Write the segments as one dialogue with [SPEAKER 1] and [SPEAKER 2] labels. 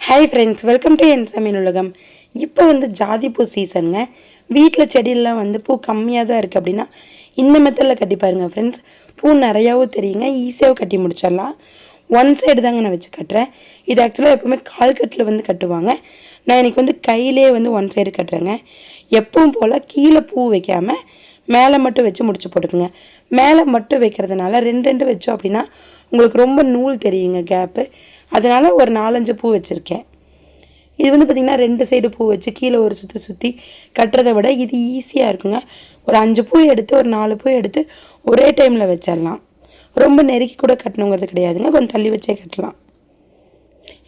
[SPEAKER 1] Hi friends welcome to என் சமையல் உலகம் இப்போ வந்து ஜாதிப்பூ சீசனுங்க வீட்டில் செடியெல்லாம் வந்து பூ கம்மியாக தான் இருக்குது அப்படின்னா இந்த மெத்தடில் கட்டி பாருங்க ஃப்ரெண்ட்ஸ் பூ நிறையாவும் தெரியுங்க ஈஸியாகவும் கட்டி முடிச்சிடலாம். ஒன் சைடு தாங்க நான் வச்சு கட்டுறேன். இது ஆக்சுவலாக எப்போவுமே கால் கட்டில் வந்து கட்டுவாங்க. நான் இன்னைக்கு வந்து கையிலே வந்து ஒன் சைடு கட்டுறேங்க. எப்பவும் போல் கீழே பூ வைக்காமல் மேலே மட்டும் வச்சு முடிச்சு போட்டுக்குங்க. மேலே மட்டும் வைக்கிறதுனால ரெண்டு ரெண்டு வச்சோம் அப்படின்னா உங்களுக்கு ரொம்ப நூல் தெரியுங்க கேப்பு அதனால் ஒரு நாலஞ்சு பூ வச்சுருக்கேன். இது வந்து பார்த்திங்கன்னா ரெண்டு சைடு பூ வச்சு கீழே ஒரு சுற்றி சுற்றி கட்டுறதை விட இது ஈஸியாக இருக்குங்க. ஒரு அஞ்சு பூ எடுத்து ஒரு நாலு பூ எடுத்து ஒரே டைமில் வச்சிடலாம் ரொம்ப நெருக்கி கூட கட்டணுங்கிறது கிடையாதுங்க. கொஞ்சம் தள்ளி வச்சே கட்டலாம்.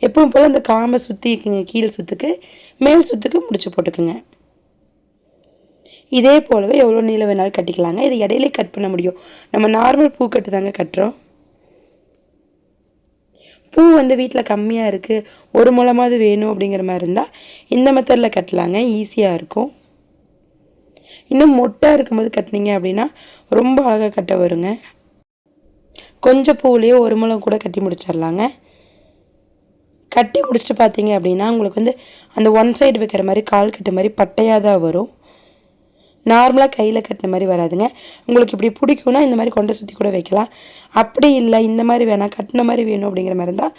[SPEAKER 1] எப்பவும் போல் அந்த காம்பை சுற்றி இருக்குங்க கீழ் சுற்றுக்கு மேல் சுற்றுக்கு முடிச்சு போட்டுக்குங்க. இதே போலவே எவ்வளோ நீளம் வேணாலும் கட்டிக்கலாங்க. இது இடையிலே கட் பண்ண முடியும். நம்ம நார்மல் பூ கட்டு தாங்க கட்டுறோம். பூ வந்து வீட்டில் கம்மியாக இருக்குது ஒரு மூலமாவது வேணும் அப்படிங்கிற மாதிரி இருந்தால் இந்த மெத்தடில் கட்டலாங்க. ஈஸியாக இருக்கும். இன்னும் மொட்டாக இருக்கும்போது கட்டினீங்க அப்படின்னா ரொம்ப அழகாக கட்ட வருங்க. கொஞ்சம் பூவுலேயே ஒரு முளம் கூட கட்டி முடிச்சிடலாங்க கட்டி முடிச்சுட்டு பார்த்தீங்க அப்படின்னா உங்களுக்கு வந்து அந்த ஒன் சைடு வைக்கிற மாதிரி கால் கட்டு மாதிரி பட்டையாக தான் வரும். நார்மலாக கையில் கட்டின மாதிரி வராதுங்க. உங்களுக்கு இப்படி பிடிக்கும்னா இந்த மாதிரி கொண்டை சுற்றி கூட வைக்கலாம். அப்படி இல்லை இந்த மாதிரி வேணாம் கட்டின மாதிரி வேணும் அப்படிங்கிற மாதிரி இருந்தால்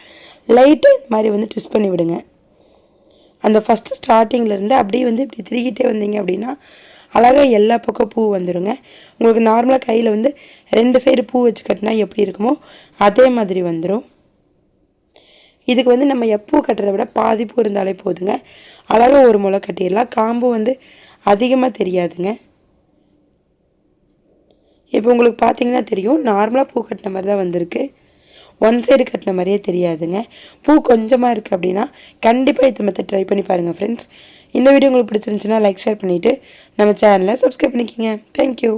[SPEAKER 1] லைட்டாக இந்த மாதிரி வந்து ட்விஸ்ட் பண்ணி விடுங்க. அந்த ஃபஸ்ட்டு ஸ்டார்டிங்லேருந்து அப்படியே வந்து இப்படி திருகிட்டே வந்தீங்க அப்படின்னா அழகாக எல்லா பக்கம் பூ வந்துடுங்க உங்களுக்கு நார்மலாக கையில் வந்து ரெண்டு சைடு பூ வச்சு கட்டினா எப்படி இருக்குமோ அதே மாதிரி வந்துடும் இதுக்கு வந்து நம்ம எப்பூ கட்டுறதை விட பாதி பூ இருந்தாலே போதுங்க. அழகாக ஒரு முளை கட்டிடலாம். காம்பு வந்து அதிகமாக தெரியாதுங்க. இப்போ உங்களுக்கு பார்த்தீங்கன்னா தெரியும் நார்மலாக பூ கட்டின மாதிரி தான் வந்திருக்கு. ஒன் சைடு கட்டின மாதிரியே தெரியாதுங்க. பூ கொஞ்சமாக இருக்குது அப்படின்னா கண்டிப்பாக இது மெத்தட் ட்ரை பண்ணி பாருங்கள் ஃப்ரெண்ட்ஸ் இந்த வீடியோ உங்களுக்கு பிடிச்சிருந்துச்சுன்னா லைக் ஷேர் பண்ணிவிட்டு நம்ம சேனலை சப்ஸ்கிரைப் பண்ணிக்கோங்க. தேங்க்யூ